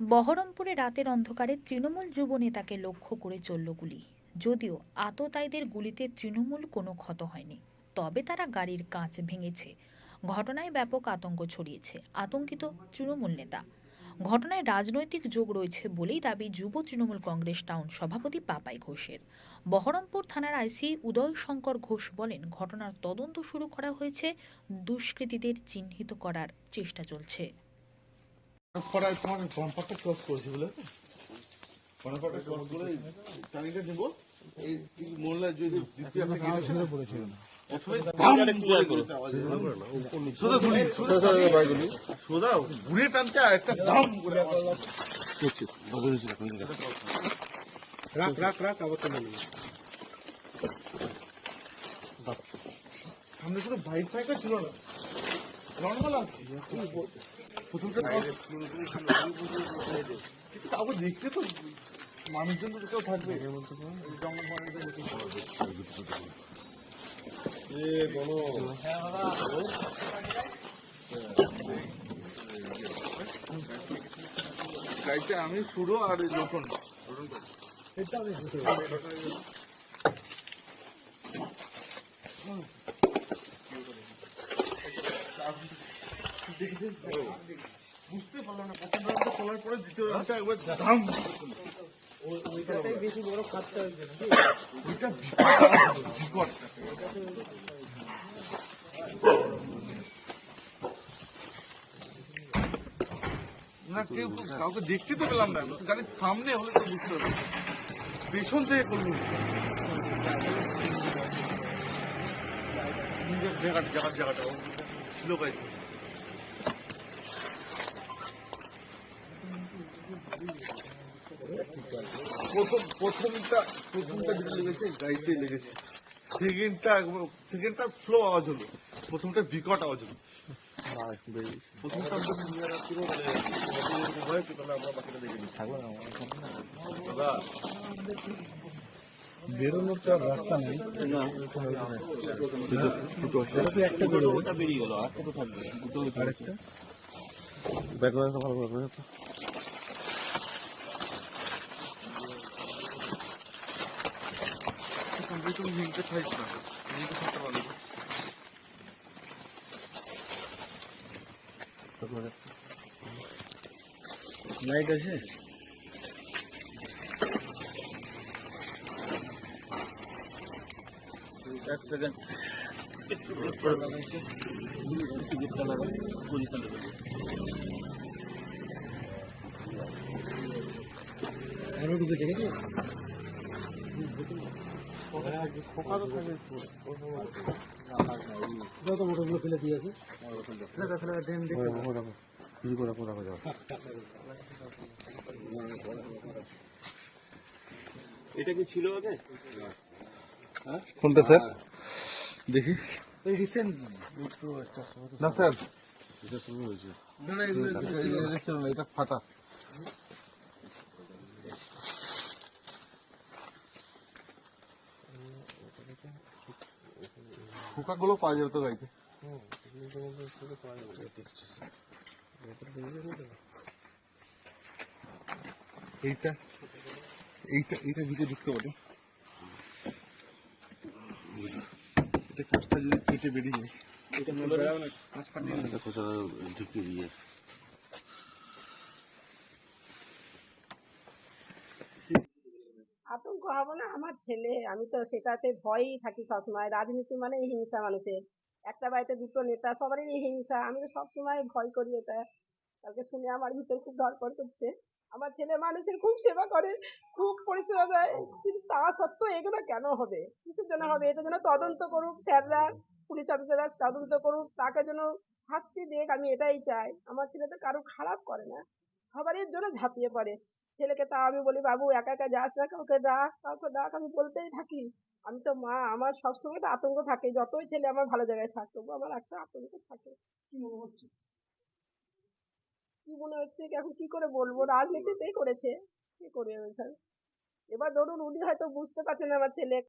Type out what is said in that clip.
বহরমপুরে রাতের অন্ধকারে তৃণমূল যুব নেতাকে লক্ষ্য করে চলল গুলি। যদিও আততায়ীদের গুলিতে তৃণমূল কোনো ক্ষত হয়নি, তবে তারা গাড়ির কাঁচ ভেঙেছে। ঘটনায় ব্যাপক আতঙ্ক ছড়িয়েছে, আতঙ্কিত তৃণমূল নেতা। ঘটনায় রাজনৈতিক যোগ রয়েছে বলেই দাবি যুব তৃণমূল কংগ্রেস টাউন সভাপতি পাপাই ঘোষের। বহরমপুর থানার আইসি উদয় শঙ্কর ঘোষ বলেন, ঘটনার তদন্ত শুরু করা হয়েছে, দুষ্কৃতীদের চিহ্নিত করার চেষ্টা চলছে। তোমার করেছি বলে করে টানিটা এই মোল্লা যদি দ্বিতীয় পড়েছিল ঘুরে টানতে আর একটা দাম রাখ রাখ রাখ আবার তো সামনে কোনো বাইক ফাইকার ছিল না। নর্মাল আছে। কিন্তু তাও দেখতে তো মানুষজন তো কেউ থাকবে গাইতে আমি শুরু আর এই লোটন বুঝতে পারলাম না পরে একবার ওইটা না কেউ কাউকে দেখতে তো পেলাম না। গাড়ির সামনে হলে তো বুঝতে হবে পেছন থেকে করল নিজের জায়গাটা জায়গার জায়গাটা ছিল গাড়ি প্রথম প্রথমটা প্রথমটা যেটা লেগেছে গাড়িতে লেগেছে। সেকেন্ডটা সেকেন্ডটা স্লো আওয়াজ হলো। প্রথমটা বিকট আওয়াজ হলো। প্রথমটা আমরা পুরো ভয় পেতাম না, আমরা বাকিটা দেখে নিই। দাদা, বেরোনোর তো আর রাস্তা নেই। দুটো একটা বেরোবে আরেকটা? ব্যাকগ্রাউন্ডটা ভালো করে করে কম্পিউটার লিঙ্কে থাকছে না লিঙ্কে থাকতে পারবে লাইট আছে এক সেকেন্ড পজিশনটা আরও ঢুকেছে নাকি যত মোটরগুলো ফেলে দিয়েছে কিছু করে করে রাখা এটা কি ছিল আগে কোনটা স্যার? দেখি। এই রিসেন্ট না স্যার। এটা না, এটা ফাটা। খোকাগুলো পাওয়া যাবে তো গাড়িতে? এইটা এইটা এইটা ভিতরে ঢুকতে পারে এটা কাজটা যদি কেটে বেরিয়ে যায়। এটা ঢুকিয়ে দিয়ে। হব না, আমার ছেলে, আমি তো সেটাতে ভয়ই থাকি সবসময়। রাজনীতি মানে হিংসা মানুষের। একটা বাড়িতে দুটো নেতা, সবারই হিংসা। আমি তো সবসময় ভয় করি এটা। কালকে শুনে আমার ভিতর খুব ধরপড় করছে। আমার ছেলে মানুষের খুব সেবা করে, খুব পরিষেবা দেয়। কিন্তু তা সত্ত্বেও এগুলো কেন হবে? কিসের জন্য হবে? এটা যেন তদন্ত করুক স্যাররা, পুলিশ অফিসাররা তদন্ত করুক, তাকে যেন শাস্তি দিক, আমি এটাই চাই। আমার ছেলে তো কারও খারাপ করে না। সবারই জন্য ঝাঁপিয়ে পড়ে। ছেলেকে তা আমি বলি বাবু একা একা যাস না কাউকে ডাক কাউকে ডাক আমি বলতেই থাকি। আমি তো মা আমার সবসময় তো আতঙ্ক থাকে যতই ছেলে আমার ভালো জায়গায় থাক তবু আমার একটা আতঙ্ক থাকে। কি মনে হচ্ছে? কি মনে হচ্ছে? কি এখন কি করে বলব? রাজনীতিতেই করেছে? কি করবে স্যার এবার ধরুন উনি হয়তো বুঝতে পারছেন আমার ছেলে।